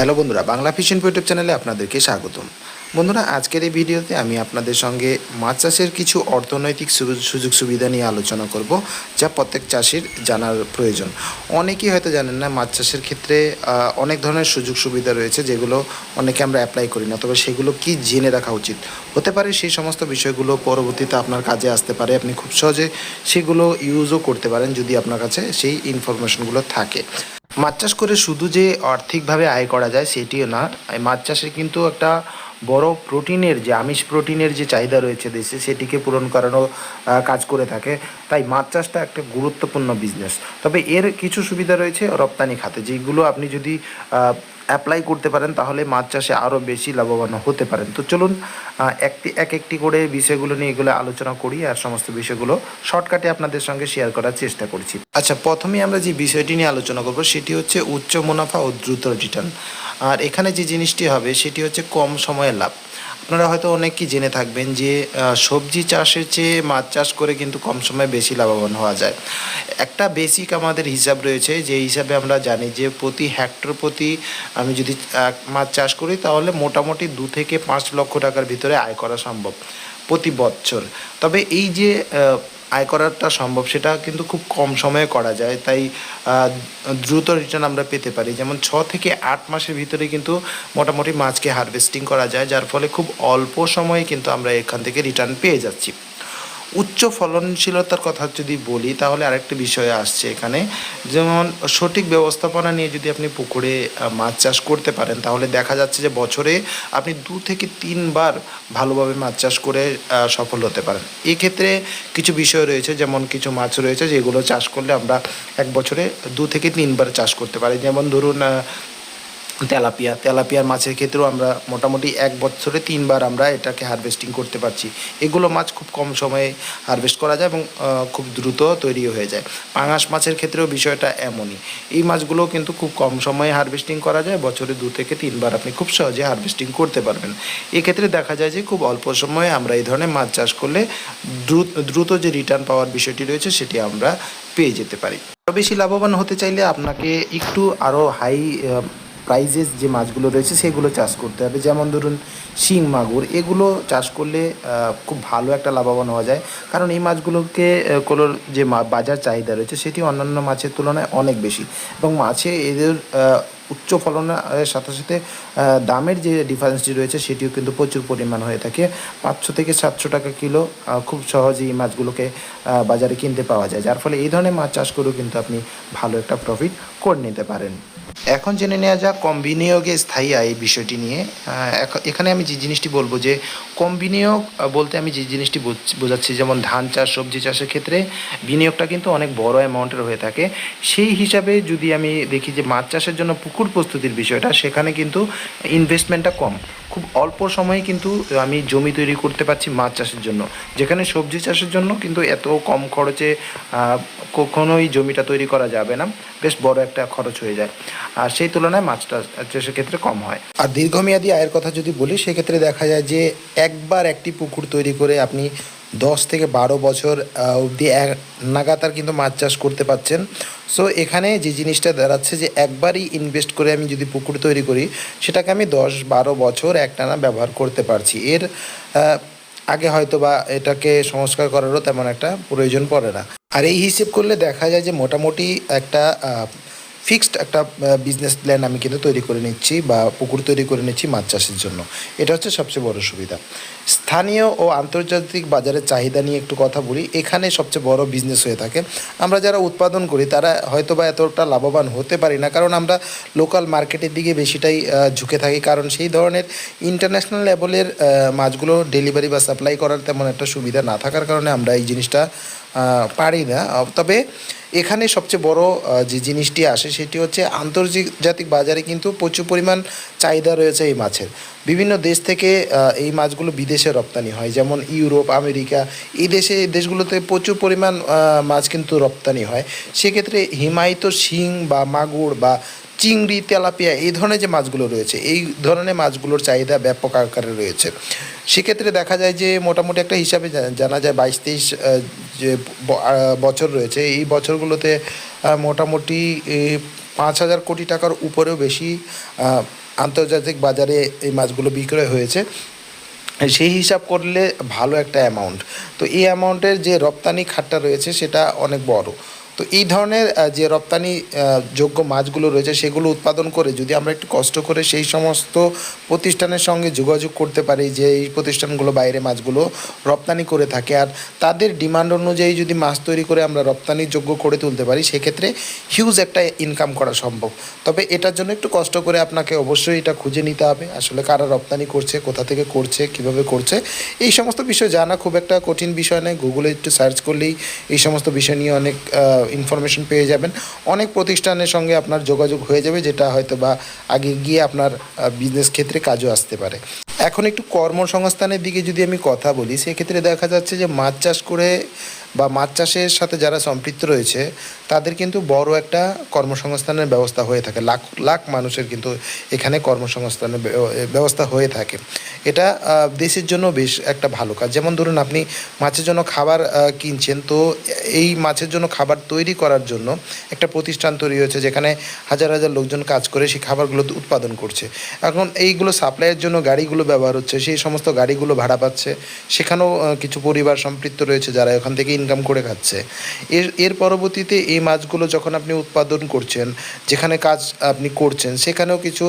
Hello বন্ধুরা Bangla fission YouTube চ্যানেলে আপনাদেরকে স্বাগতম। বন্ধুরা, আজকের এই ভিডিওতে আমি আপনাদের সঙ্গে মাছ চাষের কিছু অর্থনৈতিক সুযোগ সুবিধা নিয়ে আলোচনা করব, যা প্রত্যেক চাষির জানার প্রয়োজন। অনেকেই হয়তো জানেন না, মাছ চাষের ক্ষেত্রে অনেক ধরনের সুযোগ সুবিধা রয়েছে যেগুলো অনেকে আমরা অ্যাপ্লাই করি না। তবে সেগুলো কি জেনে রাখা উচিত? হতে পারে সেই সমস্ত বিষয়গুলো পরবর্তীতে আপনার কাজে আসতে পারে। আপনি খুব সহজে সেগুলো ইউজও করতে পারেন যদি আপনার কাছে সেই ইনফরমেশনগুলো থাকে। মাছ চাষ করে শুধু যে আর্থিকভাবে আয় করা যায় সেটিও না। মাছ চাষের কিন্তু একটা বড় প্রোটিনের যে, আমিষ প্রোটিনের যে চাহিদা রয়েছে দেশে, সেটিকে পূরণ করানো কাজ করে থাকে। তাই মাছ চাষটা একটা গুরুত্বপূর্ণ বিজনেস তবে এর কিছু সুবিধা রয়েছে রপ্তানি খাতে, যেগুলো আপনি যদি অ্যাপ্লাই করতে পারেন, তাহলে মাছ চাষে আরও বেশি লাভবান হতে পারেন। তো চলুন একটি, এক একটি করে বিষয়গুলো নিয়ে এগুলো আলোচনা করি আর সমস্ত বিষয়গুলো শর্টকাটে আপনাদের সঙ্গে শেয়ার করার চেষ্টা করছি। আচ্ছা প্রথমে আমরা যে বিষয়টি নিয়ে আলোচনা করব, সেটি হচ্ছে উচ্চ মুনাফা ও দ্রুত রিটার্ন আর এখানে যে জিনিসটি হবে, সেটি হচ্ছে কম সময়ে লাভ। আপনারা হয়তো অনেকেই জেনে থাকবেন যে সবজি চাষের চেয়ে মাছ চাষ করে কিন্তু কম সময়ে বেশি লাভবান হওয়া যায়। একটা বেসিক আমাদের হিসাব রয়েছে যে হিসাবে আমরা জানি যে, প্রতি হেক্টর প্রতি আমি যদি মাছ চাষ করি তাহলে মোটামুটি দু থেকে পাঁচ লক্ষ টাকার ভিতরে আয় করা সম্ভব প্রতি বছর। তবে এই যে আয় করাটা সম্ভব, সেটা কিন্তু খুব কম সময়ে করা যায়। তাই দ্রুত রিটার্ন আমরা পেতে পারি। যেমন ছ থেকে আট মাসের ভিতরে কিন্তু মোটামুটি মাছকে হারভেস্টিং করা যায়, যার ফলে খুব অল্প সময়ে কিন্তু আমরা এখান থেকে রিটার্ন পেয়ে যাচ্ছি। উচ্চ ফলনশীলতার কথা যদি বলি, তাহলে আরেকটি বিষয় আসছে এখানে। যেমন সঠিক ব্যবস্থাপনা নিয়ে যদি আপনি পুকুরে মাছ চাষ করতে পারেন, তাহলে দেখা যাচ্ছে যে বছরে আপনি দু থেকে তিনবার ভালোভাবে মাছ চাষ করে সফল হতে পারেন। এক্ষেত্রে কিছু বিষয় রয়েছে, যেমন কিছু মাছ রয়েছে, যেগুলো চাষ করলে আমরা এক বছরে দু থেকে তিনবার চাষ করতে পারি। যেমন ধরুন তেলাপিয়া। তেলাপিয়ার মাছের ক্ষেত্রেও আমরা মোটামুটি এক বছরে তিনবার আমরা এটাকে হারভেস্টিং করতে পারছি। এগুলো মাছ খুব কম সময়ে হারভেস্ট করা যায় এবং খুব দ্রুত তৈরি হয়ে যায়। পাঙাশ মাছের ক্ষেত্রেও বিষয়টা এমনই। এই মাছগুলো কিন্তু খুব কম সময়ে হারভেস্টিং করা যায়। বছরে দু থেকে তিনবার আপনি খুব সহজে হারভেস্টিং করতে পারবেন। এক্ষেত্রে দেখা যায় যে খুব অল্প সময়ে আমরা এই ধরনের মাছ চাষ করলে দ্রুত দ্রুত যে রিটার্ন পাওয়ার বিষয়টি রয়েছে সেটি আমরা পেয়ে যেতে পারি। বেশি লাভবান হতে চাইলে আপনাকে একটু আরও হাই প্রাইজেস যে মাছগুলো রয়েছে, সেগুলো চাষ করতে হবে। যেমন ধরুন, শিং মাগুর, এগুলো চাষ করলে খুব ভালো একটা লাভবান হওয়া যায়। কারণ এই মাছগুলোকে কোলোর যে বাজার চাহিদা রয়েছে, সেটি অন্যান্য মাছের তুলনায় অনেক বেশি। এবং মাছে এদের উচ্চ ফলনের সাথে সাথে দামের যে ডিফারেন্সটি রয়েছে, সেটিও কিন্তু প্রচুর পরিমাণ হয়ে থাকে। পাঁচশো থেকে সাতশো টাকা কিলো খুব সহজেই এই মাছগুলোকে বাজারে কিনতে পাওয়া যায়। যার ফলে এই ধরনের মাছ চাষ করেও কিন্তু আপনি ভালো একটা প্রফিট করে নিতে পারেন। এখন জেনে নেওয়া যাক কম বিনিয়োগে স্থায়ী আয় বিষয়টি নিয়ে। এখানে আমি যে জিনিসটি বলব যে, কম বিনিয়োগ বলতে আমি যে জিনিসটি বোঝ- বোঝাচ্ছি, যেমন ধান চাষ, সবজি চাষের ক্ষেত্রে বিনিয়োগটা কিন্তু অনেক বড় অ্যামাউন্টের হয়ে থাকে। সেই হিসাবে যদি আমি দেখি যে মাছ চাষের জন্য পুকুর প্রস্তুতির বিষয়টা, সেখানে কিন্তু ইনভেস্টমেন্টটা কম। খুব অল্প সময়ে কিন্তু আমি জমি তৈরি করতে পারছি মাছ চাষের জন্য। যেখানে সবজি চাষের জন্য কিন্তু এত কম খরচে কখনোই জমিটা তৈরি করা যাবে না। বেশ বড় একটা খরচ হয়ে যায়। আর সেই তুলনায় মাছটা চাষের ক্ষেত্রে কম হয়। আর দীর্ঘমেয়াদী আয়ের কথা যদি বলি, সেক্ষেত্রে দেখা যায় যে একবার একটি পুকুর তৈরি করে আপনি দশ থেকে বারো বছর অবধি এক নাগাতার কিন্তু মাছ চাষ করতে পারছেন। সো এখানে যে জিনিসটা দাঁড়াচ্ছে যে একবারই ইনভেস্ট করে আমি যদি পুকুর তৈরি করি, সেটাকে আমি দশ বারো বছর একটানা ব্যবহার করতে পারছি। এর আগে হয়তো বা এটাকে সংস্কার করারও তেমন একটা প্রয়োজন পড়ে না। আর এই হিসেব করলে দেখা যায় যে মোটামুটি একটা ফিক্সড একটা বিজনেস প্ল্যান আমি কিন্তু তৈরি করে নিচ্ছি বা পুকুর তৈরি করে নিচ্ছি মাছ চাষের জন্য। এটা হচ্ছে সবচেয়ে বড় সুবিধা। স্থানীয় ও আন্তর্জাতিক বাজারের চাহিদা নিয়ে একটু কথা বলি। এখানে সবচেয়ে বড় বিজনেস হয়ে থাকে। আমরা যারা উৎপাদন করি, তারা হয়তো বা এতটা লাভবান হতে পারি না। কারণ আমরা লোকাল মার্কেটের দিকে বেশিটাই ঝুঁকে থাকি। কারণ সেই ধরনের ইন্টারন্যাশনাল লেভেলের মাছগুলো ডেলিভারি বা সাপ্লাই করার তেমন একটা সুবিধা না থাকার কারণে আমরা এই জিনিসটা পারি না। তবে এখানে সবচেয়ে বড় যে জিনিসটি আসে সেটি হচ্ছে আন্তর্জাতিক বাজারে কিন্তু প্রচুর পরিমাণ চাহিদা রয়েছে এই মাছের। বিভিন্ন দেশ থেকে এই মাছগুলো বিদেশে রপ্তানি হয়, যেমন ইউরোপ, আমেরিকা, এই দেশে দেশগুলোতে প্রচুর পরিমাণ মাছ কিন্তু রপ্তানি হয়। সেক্ষেত্রে হিমায়িত শিং বা মাগুর বা চিংড়ি, তেলাপিয়া এই ধরনের যে মাছগুলো রয়েছে, এই ধরনের মাছগুলোর চাহিদা ব্যাপক আকারে রয়েছে। সেক্ষেত্রে দেখা যায় যে মোটামুটি একটা হিসাবে জানা যায়, বাইশ তেইশ যে বছর রয়েছে, এই বছরগুলোতে মোটামুটি পাঁচ হাজার কোটি টাকার উপরেও বেশি আন্তর্জাতিক বাজারে এই মাছগুলো বিক্রয় হয়েছে। সেই হিসাব করলে ভালো একটা অ্যামাউন্ট তো এই অ্যামাউন্টের যে রপ্তানি খাটটা রয়েছে, সেটা অনেক বড়। তো এই ধরনের যে রপ্তানি যোগ্য মাছগুলো রয়েছে সেগুলো উৎপাদন করে যদি আমরা একটু কষ্ট করে সেই সমস্ত প্রতিষ্ঠানের সঙ্গে যোগাযোগ করতে পারি যে এই প্রতিষ্ঠানগুলো বাইরে মাছগুলো রপ্তানি করে থাকে আর তাদের ডিমান্ড অনুযায়ী যদি মাছ তৈরি করে আমরা রপ্তানি যোগ্য করে তুলতে পারি, সেক্ষেত্রে হিউজ একটা ইনকাম করা সম্ভব। তবে এটার জন্য একটু কষ্ট করে আপনাকে অবশ্যই এটা খুঁজে নিতে হবে, আসলে কারা রপ্তানি করছে, কোথা থেকে করছে, কীভাবে করছে, এই সমস্ত বিষয় জানা খুব একটা কঠিন বিষয় নয়। গুগলে একটু সার্চ করলেই এই সমস্ত বিষয় নিয়ে অনেক ইনফরমেশন পেয়ে যাবেন। অনেক প্রতিষ্ঠানের সঙ্গে আপনার যোগাযোগ হয়ে যাবে, যেটা হয়তো বা আগে গিয়ে আপনার বিজনেস ক্ষেত্রে কাজও আসতে পারে। এখন একটু কর্মসংস্থানের দিকে যদি আমি কথা বলি, সেক্ষেত্রে দেখা যাচ্ছে যে মাছ চাষ করে বা মাছ চাষের সাথে যারা সম্পৃক্ত রয়েছে, তাদের কিন্তু বড় একটা কর্মসংস্থানের ব্যবস্থা হয়ে থাকে। লাখ লাখ মানুষের কিন্তু এখানে কর্মসংস্থানের ব্যবস্থা হয়ে থাকে। এটা দেশের জন্য বেশ একটা ভালো কাজ। যেমন ধরুন আপনি মাছের জন্য খাবার কিনছেন, তো এই মাছের জন্য খাবার তৈরি করার জন্য একটা প্রতিষ্ঠান তৈরি হয়েছে, যেখানে হাজার হাজার লোকজন কাজ করে সেই খাবারগুলো উৎপাদন করছে। এখন এইগুলো সাপ্লাইয়ের জন্য গাড়িগুলো ব্যবহার হচ্ছে, সেই সমস্ত গাড়িগুলো ভাড়া পাচ্ছে। সেখানেও কিছু পরিবার সম্পৃক্ত রয়েছে, যারা ওখান থেকে ইনকাম করে খাচ্ছে। এর এর পরবর্তীতে এই মাছগুলো যখন আপনি উৎপাদন করছেন, যেখানে কাজ আপনি করছেন, সেখানেও কিছু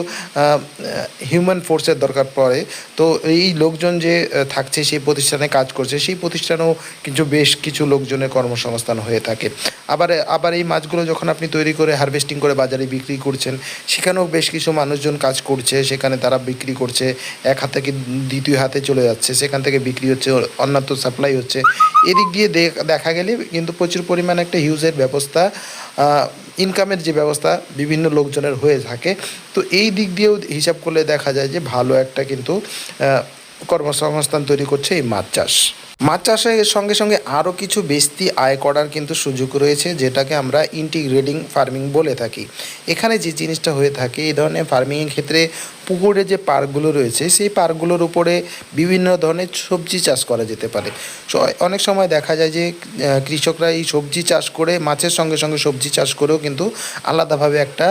হিউম্যান ফোর্সের দরকার পড়ে। তো এই লোকজন যে থাকছে, সেই প্রতিষ্ঠানে কাজ করছে, সেই প্রতিষ্ঠানেও কিছু বেশ কিছু লোকজনের কর্মসংস্থান হয়ে থাকে। আবার আবার এই মাছগুলো যখন আপনি তৈরি করে হারভেস্টিং করে বাজারে বিক্রি করছেন, সেখানেও বেশ কিছু মানুষজন কাজ করছে, সেখানে তারা বিক্রি করছে, এক হাত থেকে দ্বিতীয় হাতে চলে যাচ্ছে, সেখান থেকে বিক্রি হচ্ছে অন্যত্র সাপ্লাই হচ্ছে। এদিক দিয়ে দেখ- গেলে কিন্তু প্রচুর পরিমাণে একটা হিউজের ব্যবস্থা ইনকামের যে ব্যবস্থা বিভিন্ন লোকজনের হয়ে থাকে। তো এই দিক দিয়েও হিসাব করলে দেখা যায় যে ভালো একটা কিন্তু কর্মসংস্থান তৈরি করছে এই মাছ চাষ। মাছ চাষের সঙ্গে সঙ্গে আরও কিছু বেশি আয় করার কিন্তু সুযোগ রয়েছে, যেটাকে আমরা ইন্টিগ্রেটিং ফার্মিং বলে থাকি। এখানে যে জিনিসটা হয়ে থাকে, এই ধরনের ফার্মিংয়ের ক্ষেত্রে পুকুরে যে পার্কগুলো রয়েছে, সেই পার্কগুলোর উপরে বিভিন্ন ধরনের সবজি চাষ করা যেতে পারে। অনেক সময় দেখা যায় যে কৃষকরা এই সবজি চাষ করে, মাছের সঙ্গে সঙ্গে সবজি চাষ করেও কিন্তু আলাদাভাবে একটা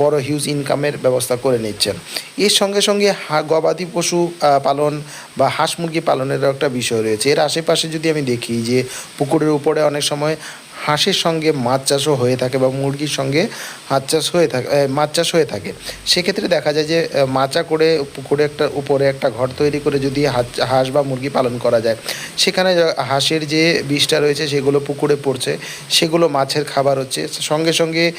বড় হিউজ ইনকামের ব্যবস্থা করে নিচ্ছেন। এর সঙ্গে সঙ্গে গবাদি পশু পালন বা হাঁস মুরগি পালনেরও একটা বিষয় রয়েছে। এর আশেপাশে যদি আমি দেখি যে পুকুরের উপরে অনেক সময় হাঁসের সঙ্গে মাছ চাষও হয়ে থাকে বা মুরগির সঙ্গে হাঁস চাষ হয়ে থাকে মাছ চাষ হয়ে থাকে। সেক্ষেত্রে দেখা যায় যে মাচা করে পুকুরে একটা, উপরে একটা ঘর তৈরি করে যদি হাঁস- বা মুরগি পালন করা যায়, সেখানে হাঁসের যে বিষটা রয়েছে সেগুলো পুকুরে পড়ছে, সেগুলো মাছের খাবার হচ্ছে। সঙ্গে সঙ্গে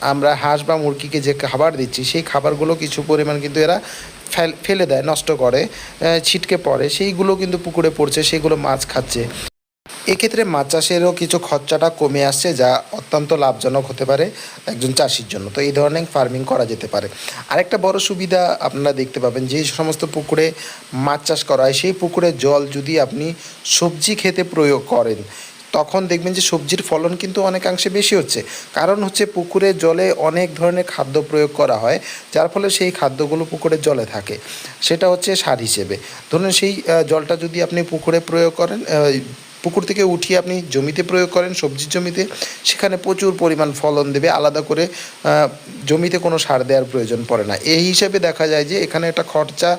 আমরা হাঁস বা মুরগিকে যে খাবার দিচ্ছি, সেই খাবারগুলো কিছু পরিমাণ কিন্তু এরা ফেলে দেয়, নষ্ট করে ছিটকে পড়ে, সেইগুলো কিন্তু পুকুরে পড়ছে, সেগুলো মাছ খাচ্ছে। এক্ষেত্রে মাছ চাষেরও কিছু খরচাটা কমে আসছে, যা অত্যন্ত লাভজনক হতে পারে একজন চাষির জন্য। তো এই ধরনের ফার্মিং করা যেতে পারে। আরেকটা বড় সুবিধা আপনারা দেখতে পাবেন, যে সমস্ত পুকুরে মাছ চাষ করা হয়, সেই পুকুরের জল যদি আপনি সবজি খেতে প্রয়োগ করেন, তখন দেখবেন যে সবজির ফলন কিন্তু অনেকাংশে বেশি হচ্ছে। কারণ হচ্ছে পুকুরের জলে অনেক ধরনের খাদ্য প্রয়োগ করা হয়, যার ফলে সেই খাদ্যগুলো পুকুরের জলে থাকে। সেটা হচ্ছে সার হিসেবে। ধরুন সেই জলটা যদি আপনি পুকুরে প্রয়োগ করেন পুকুর থেকে উঠিয়ে আপনি জমিতে প্রয়োগ করেন, সবজির জমিতে, সেখানে প্রচুর পরিমাণ ফলন দেবে, আলাদা করে জমিতে কোনো সার দেওয়ার প্রয়োজন পড়ে না। এই হিসেবে দেখা যায় যে এখানে একটা খরচা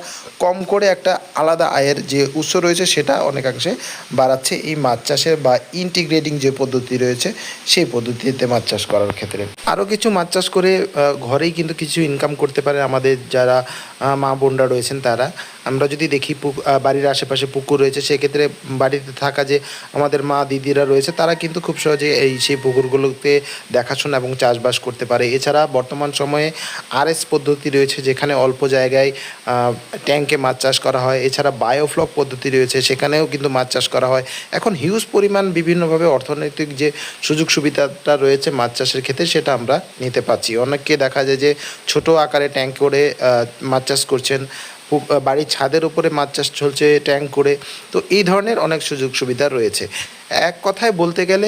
কম করে একটা আলাদা আয়ের যে উৎস রয়েছে, সেটা অনেকাংশে বাড়াচ্ছে। এই মাছ চাষের বা ইন্টিগ্রেটিং যে পদ্ধতি রয়েছে, সেই পদ্ধতিতে মাছ চাষ করার ক্ষেত্রে। আরও কিছু মাছ চাষ করে ঘরেই কিন্তু কিছু ইনকাম করতে পারে আমাদের যারা মা বোনরা রয়েছেন তারা। আমরা যদি দেখি বাড়ির আশেপাশে পুকুর রয়েছে, সেক্ষেত্রে বাড়িতে থাকা যে আমাদের মা, দিদিরা রয়েছে, তারা কিন্তু খুব সহজে এই সেই পুকুরগুলোতে দেখাশোনা এবং চাষবাস করতে পারে। এছাড়া বর্তমান সময়ে আরএস পদ্ধতি রয়েছে, যেখানে অল্প জায়গায় ট্যাঙ্কে মাছ চাষ করা হয়। এছাড়া বায়োফ্লক পদ্ধতি রয়েছে, সেখানেও কিন্তু মাছ চাষ করা হয়। এখন হিউজ পরিমাণ বিভিন্নভাবে অর্থনৈতিক যে সুযোগ সুবিধাটা রয়েছে মাছ চাষের ক্ষেত্রে, সেটা আমরা নিতে পারছি অনেককে দেখা যায় যে ছোট আকারে ট্যাঙ্ক করে মাছ চাষ করছেন বাড়ির ছাদের উপরে মাছ চাষ চলছে, ট্যাঙ্ক করে। তো এই ধরনের অনেক সুযোগ সুবিধা রয়েছে। এক কথায় বলতে গেলে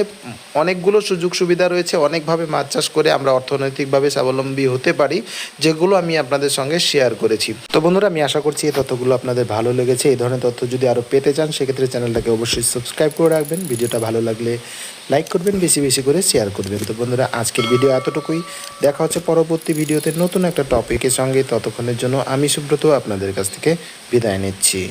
অনেকগুলো সুযোগ সুবিধা রয়েছে, অনেকভাবে মাছ চাষ করে আমরা অর্থনৈতিকভাবে স্বাবলম্বী হতে পারি, যেগুলো আমি আপনাদের সঙ্গে শেয়ার করেছি। তো বন্ধুরা, আমি আশা করছি এই তথ্যগুলো আপনাদের ভালো লেগেছে। এই ধরনের তথ্য যদি আরও পেতে চান, সেক্ষেত্রে চ্যানেলটাকে অবশ্যই সাবস্ক্রাইব করে রাখবেন। ভিডিওটা ভালো লাগলে লাইক করবেন, বেশি বেশি করে শেয়ার করবেন। তো বন্ধুরা, আজকের ভিডিও এতটুকুই। দেখা হচ্ছে পরবর্তী ভিডিওতে নতুন একটা টপিকের সঙ্গে। ততক্ষণের জন্য আমি সুব্রত, আপনাদের কাছ থেকে বিদায় নিচ্ছি।